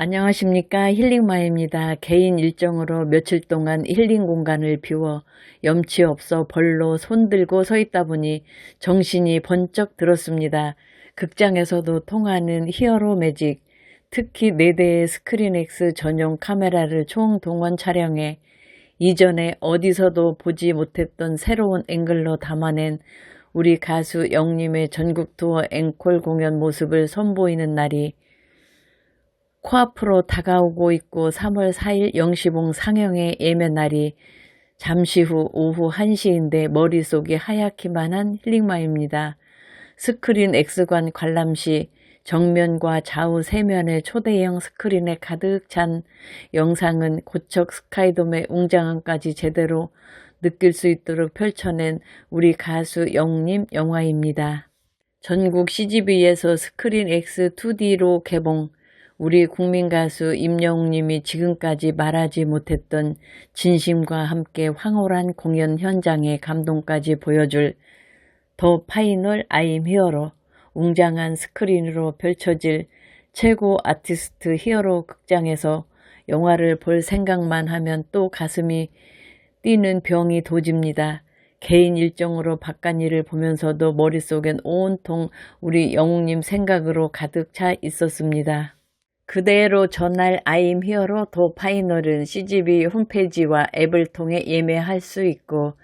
안녕하십니까 힐링마입니다. 개인 일정으로 며칠 동안 힐링 공간을 비워 염치 없어 벌로 손들고 서 있다 보니 정신이 번쩍 들었습니다. 극장에서도 통하는 히어로 매직, 특히 4대의 스크린X 전용 카메라를 총 동원 촬영해 이전에 어디서도 보지 못했던 새로운 앵글로 담아낸 우리 가수 영님의 전국 투어 앵콜 공연 모습을 선보이는 날이 코앞으로 다가오고 있고 3월 4일 영시봉 상영의 예매 날이 잠시 후 오후 1시인데 머릿속이 하얗기만 한 힐링마입니다. 스크린 X관 관람 시 정면과 좌우 세면의 초대형 스크린에 가득 찬 영상은 고척 스카이돔의 웅장함까지 제대로 느낄 수 있도록 펼쳐낸 우리 가수 영님 영화입니다. 전국 CGV에서 스크린 X 2D로 개봉, 우리 국민 가수 임영웅님이 지금까지 말하지 못했던 진심과 함께 황홀한 공연 현장의 감동까지 보여줄 더 파이널 아임 히어로 웅장한 스크린으로 펼쳐질 최고 아티스트 히어로 극장에서 영화를 볼 생각만 하면 또 가슴이 뛰는 병이 도집니다. 개인 일정으로 바깥 일을 보면서도 머릿속엔 온통 우리 영웅님 생각으로 가득 차 있었습니다. 그대로 전날 아임 히어로 더 파이널은 CGV 홈페이지와 앱을 통해 예매할 수 있고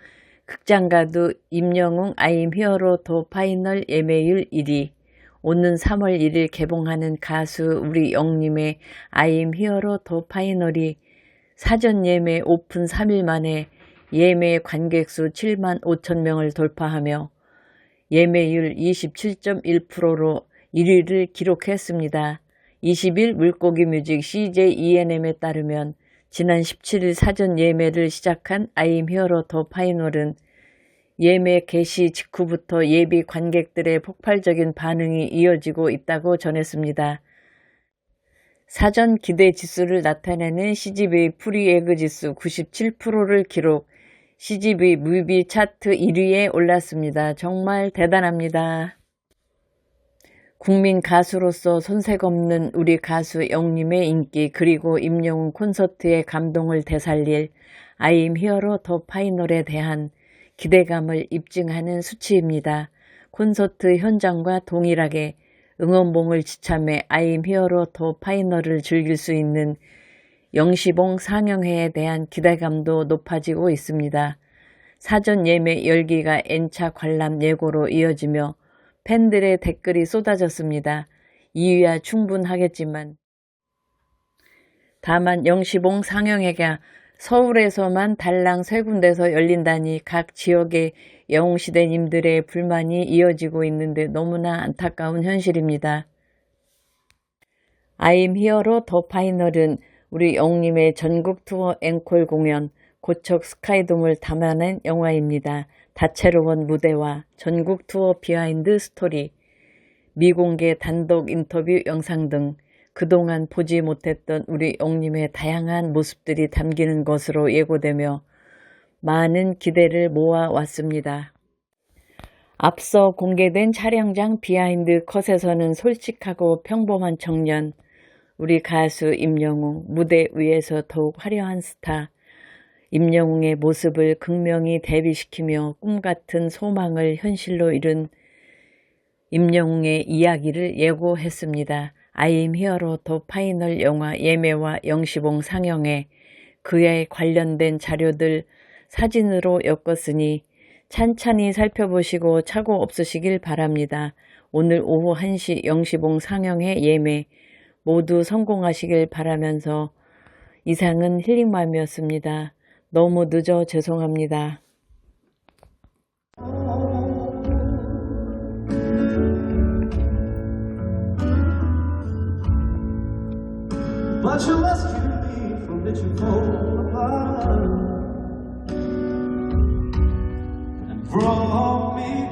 극장 가도 임영웅 아임 히어로 더 파이널 예매율 1위 오는 3월 1일 개봉하는 가수 우리 영님의 아임 히어로 더 파이널이 사전 예매 오픈 3일 만에 예매 관객 수 7만 5천 명을 돌파하며 예매율 27.1%로 1위를 기록했습니다. 20일 물고기 뮤직 CJ ENM에 따르면 지난 17일 사전 예매를 시작한 아임 히어로 더 파이널은 예매 개시 직후부터 예비 관객들의 폭발적인 반응이 이어지고 있다고 전했습니다. 사전 기대 지수를 나타내는 CGV 프리에그 지수 97%를 기록, CGV 무비 차트 1위에 올랐습니다. 정말 대단합니다. 국민 가수로서 손색 없는 우리 가수 영님의 인기 그리고 임영웅 콘서트의 감동을 되살릴 아임 히어로 더 파이널에 대한 기대감을 입증하는 수치입니다. 콘서트 현장과 동일하게 응원봉을 지참해 아임 히어로 더 파이널을 즐길 수 있는 영시봉 상영회에 대한 기대감도 높아지고 있습니다. 사전 예매 열기가 N차 관람 예고로 이어지며 팬들의 댓글이 쏟아졌습니다. 이유야 충분하겠지만 다만 영시봉 상영회가 서울에서만 달랑 세 군데서 열린다니 각 지역의 영웅시대님들의 불만이 이어지고 있는데 너무나 안타까운 현실입니다. 아임 히어로 더 파이널은 우리 영웅님의 전국 투어 앵콜 공연 고척 스카이돔을 담아낸 영화입니다. 다채로운 무대와 전국 투어 비하인드 스토리, 미공개 단독 인터뷰 영상 등 그동안 보지 못했던 우리 영님의 다양한 모습들이 담기는 것으로 예고되며 많은 기대를 모아왔습니다. 앞서 공개된 촬영장 비하인드 컷에서는 솔직하고 평범한 청년, 우리 가수 임영웅 무대 위에서 더욱 화려한 스타, 임영웅의 모습을 극명히 대비시키며 꿈같은 소망을 현실로 이룬 임영웅의 이야기를 예고했습니다. 아임 히어로 더 파이널 영화 예매와 영시봉 상영에 그에 관련된 자료들 사진으로 엮었으니 찬찬히 살펴보시고 착오 없으시길 바랍니다. 오늘 오후 1시 영시봉 상영회 예매 모두 성공하시길 바라면서 이상은 힐링맘이었습니다. 너무 늦어 죄송합니다. But you rescued me from it, you fall apart and brought me